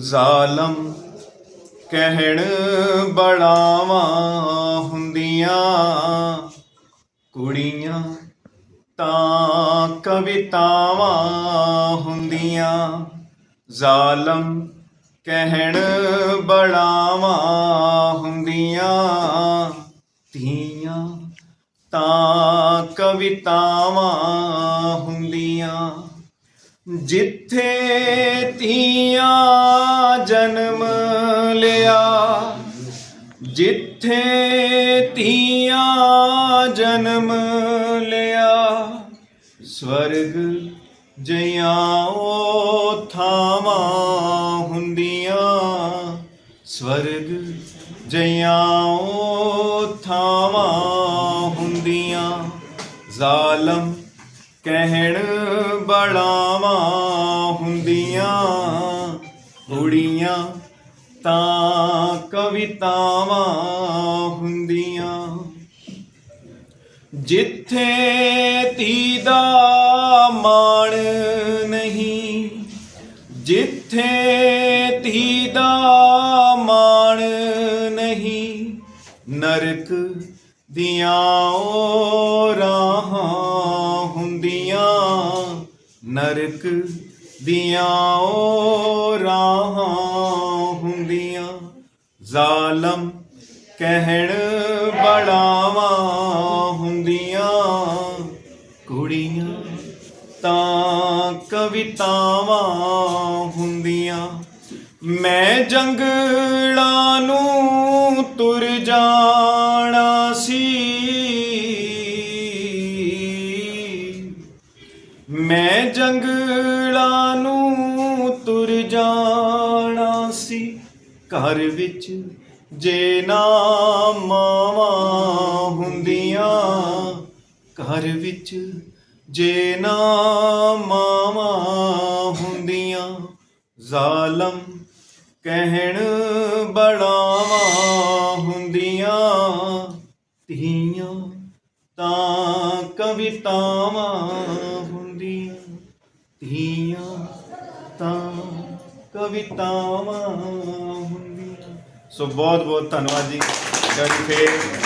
ਜ਼ਾਲਮ ਕਹਿਣ ਬੜਾਵਾਂ ਹੁੰਦੀਆਂ, ਕੁੜੀਆਂ ਤਾਂ ਕਵਿਤਾਵਾਂ ਹੁੰਦੀਆਂ। ਜ਼ਾਲਮ ਕਹਿਣ ਬੜਾਵਾਂ ਹੁੰਦੀਆਂ, ਧੀਆਂ ਤਾਂ ਕਵਿਤਾਵਾਂ ਹੁੰਦੀਆਂ। ਜਿੱਥੇ ਧੀਆਂ ਜਨਮ ਲਿਆ, ਜਿੱਥੇ ਧੀਆਂ ਜਨਮ ਲਿਆ, ਸਵਰਗ ਜਿਆਂ ਉਹ ਥਾਵਾਂ ਹੁੰਦੀਆਂ, ਸਵਰਗ ਜਿਆਂ ਉਹ ਥਾਵਾਂ ਹੁੰਦੀਆਂ, ਜ਼ਾਲਮ ਕਹਿਣ ਬੜਾਵਾਂ ਹੁੰਦੀਆਂ, ਕੁੜੀਆਂ ਤਾਂ ਕਵਿਤਾਵਾਂ ਹੁੰਦੀਆਂ। ਜਿੱਥੇ ਧੀ ਦਾ ਮਾਣ ਨਹੀਂ, ਜਿੱਥੇ ਧੀ ਦਾ ਮਾਣ ਨਹੀਂ, ਨਰਕ ਦੀਆਂ ਉਹ ਨਰਕ ਦੀਆਂ ਉਹ ਰਾਹਾਂ ਹੁੰਦੀਆਂ, ਜ਼ਾਲਮ ਕਹਿਣ ਬੜਾਵਾਂ ਹੁੰਦੀਆਂ। ਕੁੜੀਆਂ ਤਾਂ ਕਵਿਤਾਵਾਂ ਹੁੰਦੀਆਂ। ਮੈਂ ਜੰਗਲਾਂ ਨੂੰ ਜੰਗਲਾਂ ਨੂੰ ਤੁਰ ਜਾਣਾ ਸੀ। ਘਰ ਵਿੱਚ ਜੇ ਨਾ ਮਾਵਾਂ ਹੁੰਦੀਆਂ, ਘਰ ਵਿੱਚ ਜੇ ਨਾ ਮਾਵਾਂ ਹੁੰਦੀਆਂ, ਜ਼ਾਲਮ ਕਹਿਣ ਬੜਾਵਾਂ ਹੁੰਦੀਆਂ। ਧੀਆਂ ਤਾਂ ਕਵਿਤਾਵਾਂ ਹੁੰਦੀਆਂ। ਧੀਆਂ ਤਾਂ ਕਵਿਤਾਵਾਂ ਹੁੰਦੀਆਂ। ਸੋ ਬਹੁਤ ਬਹੁਤ ਧੰਨਵਾਦ ਜੀ। ਗੜੀ ਫੇਰ।